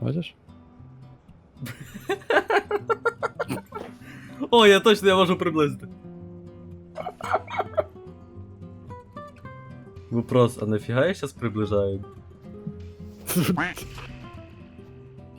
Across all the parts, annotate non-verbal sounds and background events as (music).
Бачиш? О, я точно я можу приблизити. Вопрос, а нафіга я зараз приближаю?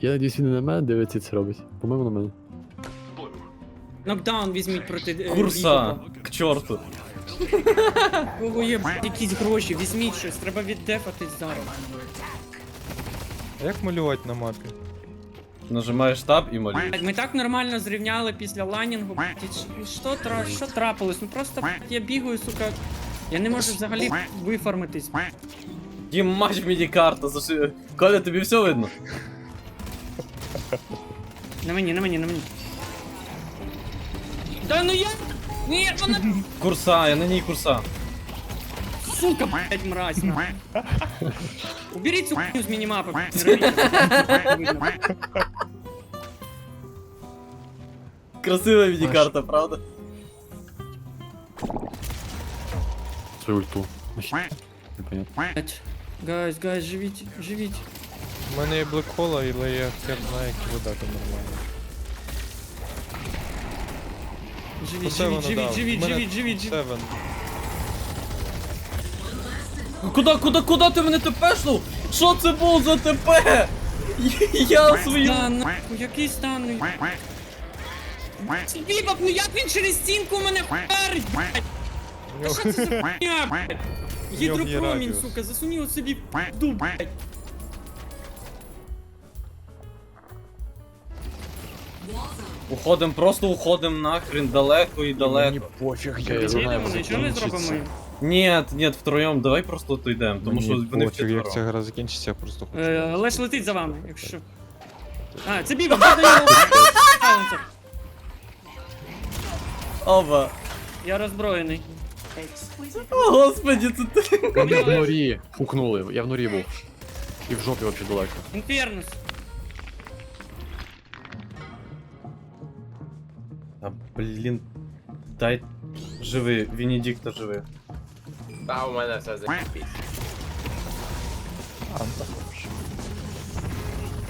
Я надіюсь, він не на мене дивиться і це робить. По-моєму, на мене. Нокдаун візьміть проти е, Курса, к чорту. У кого є б**, якісь гроші, візьміть щось, треба віддефати зараз. А як малювати на мапі? Нажимаєш таб і малюєш. Ми так нормально зрівняли після ланінгу. блядь, і Що, тра... що трапилось? Ну просто блядь, я бігаю, сука. Я не можу взагалі виформитись. Дім матч міні-карта, заши. Коля, тобі все видно? На мені, на мені, на мені. Да ну я. Ні, вона Курса, я на ній курса. сука, блядь, мразь. нахуй. Уберіть цю хуйню з мінімапи. блядь, не робіть це. Красива міні-карта, правда? Свою ульту. Непонятно. Блядь. Гайз, гайз, живіть, живіть. У мене є блекхола, але я хер знаю, як видати нормально. Живіть, Оце воно живіть, живіть, дав. живіть, Мене живіть, живіть, живіть. Севен. Куда, куда, куда ти мене тепешнув? Що це був за ТП? Я свою. Да, нахуй, який стан? ну, Бібок, ну як він через стінку мене вперить, блядь? У нього- Що це за хуйня, блядь? Гідропромінь, сука, засунь його собі в дуб, блядь. Уходим, просто уходим нахрен далеко і далеко. пофіг, Чи йдемо, нічого не зробимо? Ні, ні, втроєм, давай просто отойдемо, тому що вони пофіг, як ця вчетверо. гра закінчиться, я просто хочу. Е, Леш летить за вами, якщо. А, це Бібок, я до нього. Сайленсер. Оба. Я роззброєний. О, господі, це ти. Вони в норі фукнули, я в норі був. І в жопі вообще далеко. Інфернус. А, блін. Дай. Живи, Венедикта живи. Та у мене все закипіть.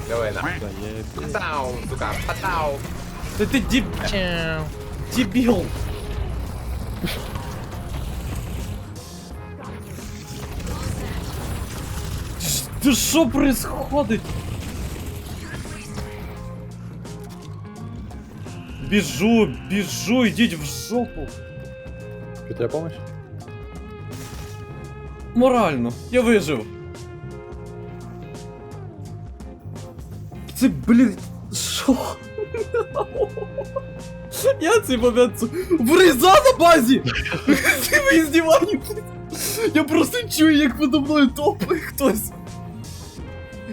Давай на. Патау, сука, патау. Та ти діб... Дебіл! Да що происходит? Біжу, біжу, ідіть в жопу. Що тебе помощь? Морально, я вижив. Це, блін, що? Я цей момент вріза на базі! Ти ви здівані, Я просто чую, як подо мною топає хтось.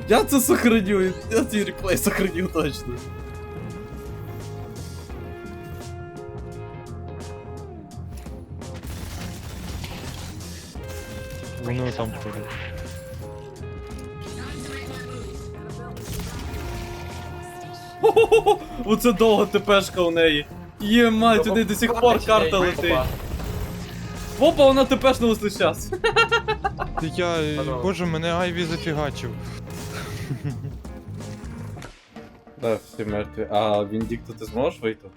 Я це сохраню, я цей реплей сохраню точно. Вони там ходять. Хо-хо-хо! Оце довго ТПшка у неї. Є мать, у неї до сих пор карта летить. Опа, вона ТПшнулась лише час. Я, Панове. боже, мене Айві зафігачив. Да, всі мертві. А Віндікто ти зможеш вийти?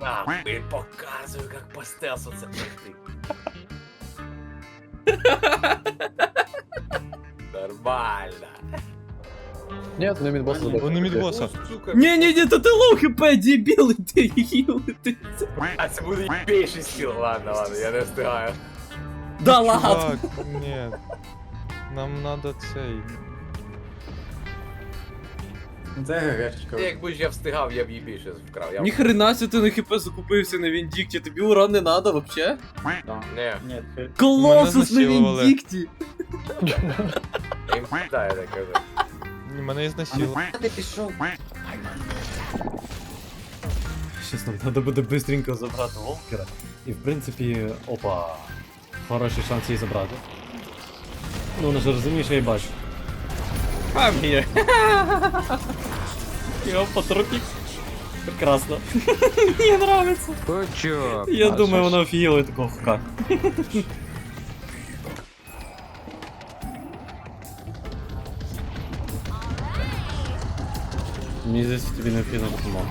Нахуй показую, як по стелсу це пройти. Нормально. Ні, не мідбос забив. Вони мідбоса. Сука. Ні, ні, ні, то ти лоу хп, дебіл, ти хілити. А це буде більший скіл. Ладно, ладно, я не встигаю. Да ладно. Чувак, ні. Нам надо цей. Якби ж я встигав, я б її більше вкрав. Я... Ніхрена сі ти на хп закупився на Віндікті, тобі урон не надо вообще? Не, Колосус на знасилували. Віндікті. я їм да, я так кажу. Ні, мене і знасило. Щас нам треба буде быстренько забрати Волкера. І в принципі, опа. Хороший шанс її забрати. Ну, вона ж розуміє, що я її бачу. А, мені. Його потрупік. Прекрасно. (laughs) Мені нравится. Почок. Я думаю, вона офігіла від такого хука. Мені здається, тобі необхідна допомога.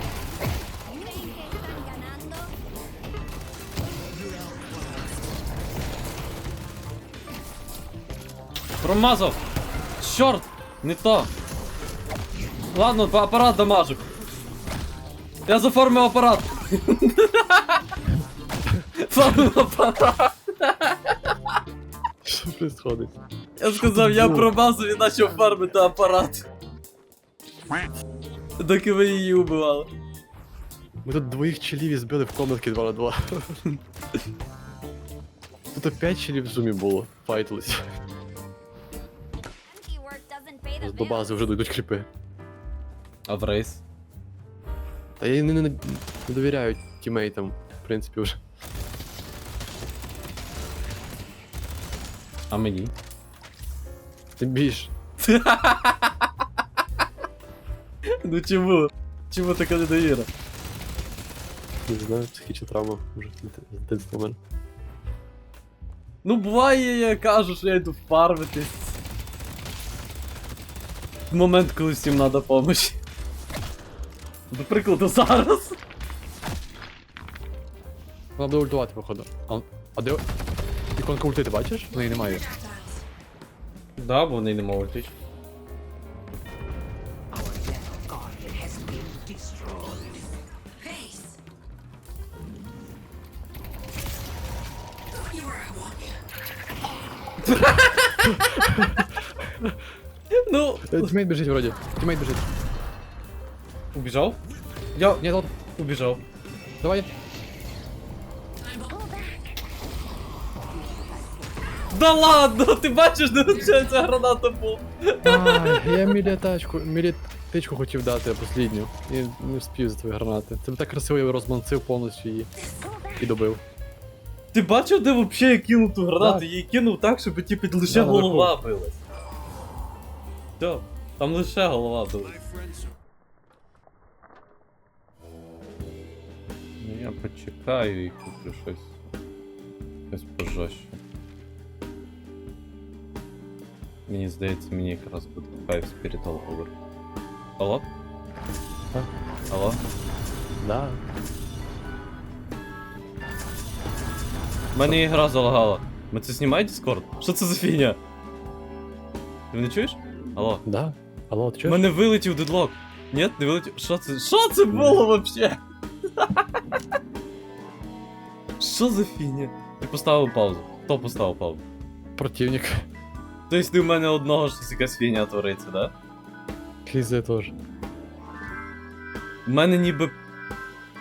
Промазав! Чорт! Не то! Ладно, по- апарат дамажу. Я заформив апарат. (laughs) Формив апарат. Що происходить? Я сказав, я промазав і почав фармити апарат. Доки ви її убивали. Ми тут двоїх челів збили в комнатки 2 на 2. Тут опять челів в зумі було. Файтились. До бази вже дойдуть кріпи. А в рейс? Та я не, не, не довіряю тімейтам, в принципі, вже. А мені? Тим більш. (laughs) Ну чому? Чому така недовіра? Не знаю, психічна травма вже з дитинства в мене. Ну буває, я кажу, що я йду фармитись. Момент, коли всім треба допомога. До прикладу, зараз. Вона буде ультувати, походу. А, а де. Іконка ульти, ти бачиш? Ну її немає. Да, бо вони не можуть. Ну, Тімейт біжить вроді. Тімейт біжить. Убіжав? Я Ні, от, убіжав. давай. Да ладно, ти бачиш, де ця граната була? Я (laughs) мілітачку, мілітичку хотів дати послідню. І не вспів за твої гранати. Це б так красиво я розманцив повністю її. І добив. Ти бачив, де взагалі я кинув ту гранату? Да. Я її кинув так, щоб типу лише Да, голова билась. Все, там лише голова билась. я почекаю і куплю щось. Щось пожорстче. Мені здається, мені якраз буде Five Spirit All Over. Алло? А? Алло? Да. У мене ігра залагала. Ми це знімає Discord? Що це за фігня? Ти мене чуєш? Алло. Да. Алло, ти У чуєш? мене вилетів дедлок. Ні, не вилетів. Що це? Що це було вообще? (laughs) Що за фігня? Ти поставив паузу. Хто поставив паузу? Противник. Тобто ти в мене одного щось якась фігня твориться, да? Хізе теж. У мене ніби.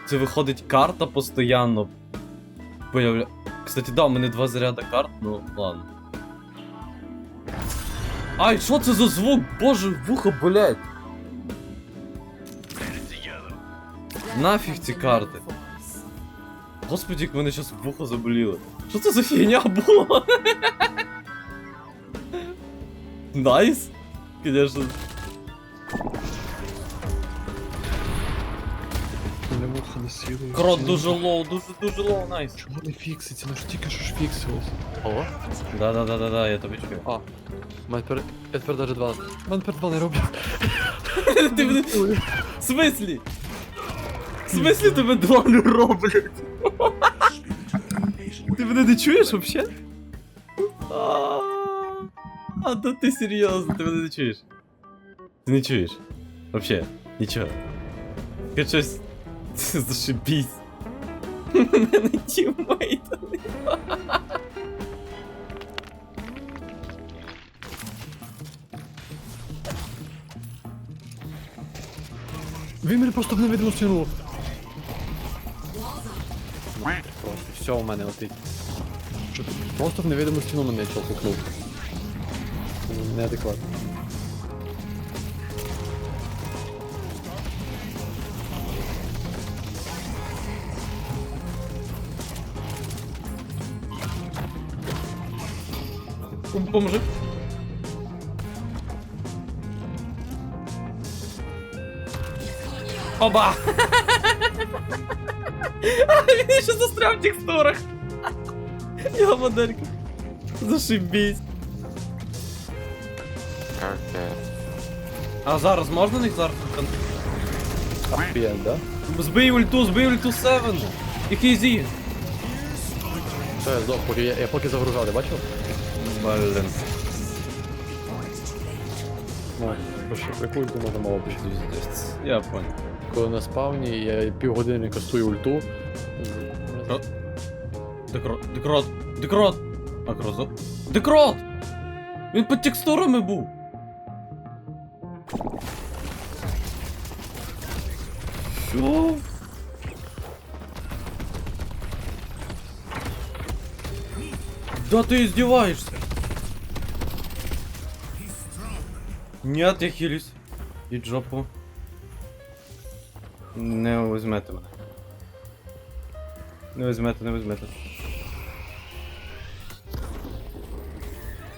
Це виходить карта постоянно. Появля... Кстати, да, у мене два заряда карт, ну ладно. Ай, що це за звук? Боже, вухо болять. Нафіг ці карти. Господи, як мене щас вухо заболіло. Що це за фігня була? Найс? Конечно. Муха не. Крот дуже лоу, дуже дуже лоу, найс. Чого не фікситься? Ну ж тільки що ж фіксилось. Алло? Да, да, да, да, да, я тобі чую. А. Тепер, я тепер даже два. Тепер два не роблять. Ти. В смислі? В смислі тебе два не роблять? Ти мене не чуєш вообще? А, А то ти серйозно, ти мене не чуєш. Ти не чуєш. Вообще, нічого. Хоч щось (laughs) зашибісь. У мене тіммейта нема. Він мене просто в невидиму стіну. Все у мене летить. Що ти? Просто в невидиму стіну мене чел пукнув. Неадекватно. Поможи. Оба! Він ще застряв в текстурах. Я моделька. Зашибісь. А зараз можна них зараз? Ахпієнт, да? Збий ульту, збий ульту 7. І хейзі. Все, я здох, поки я, я поки загружав, ти бачив? Блин. Ну, що, яку ульту можна мало пішти? Я понял. Коли на спавні, я півгодини кастую ульту. Ро- Декрот, декрот, декрот! Акрозо. Декрот! Він під текстурами був. Що? Да ты издеваешься? Нет, я хилюсь. І жопу. Не візьмете мене. Не візьмете, не візьмете.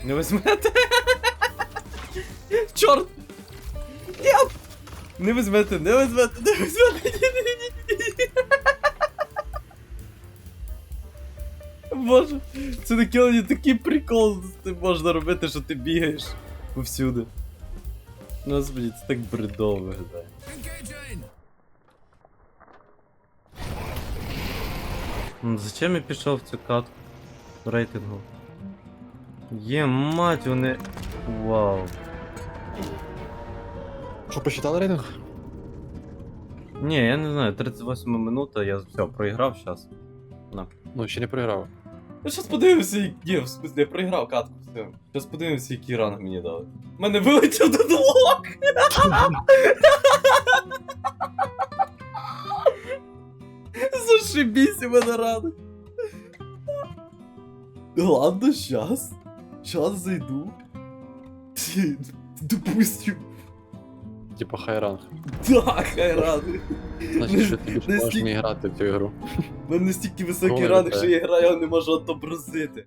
Не візьмете. (laughs) Чорт! Нет! Не візьмете, не візьмете, не візьмете. Ні-ні-ні-ні-ні. Боже, це на кілені такий прикол ти можна робити, що ти бігаєш повсюди. Господи, це так бредово виглядає. Ну, Зачем я пішов в цю катку рейтингу? Є мать, вони. Вау. Що, посчитали рейтинг? Ні, я не знаю, 38 минута, я все, проіграв зараз. Ну, ще не програв. Я щас подивимося, як- ні, в смысле, я проіграв катку, все. Щас подивимося, який ранг мені дали. У мене вилетів дедлок! Зашибісь у мене ранг. Ладно, щас. Щас зайду. Допустим. Типа хайран. Так, хайран. Значить, що ти більш можеш не грати в цю ігру. У мене настільки високий ранг, що я граю, не можу отобразити.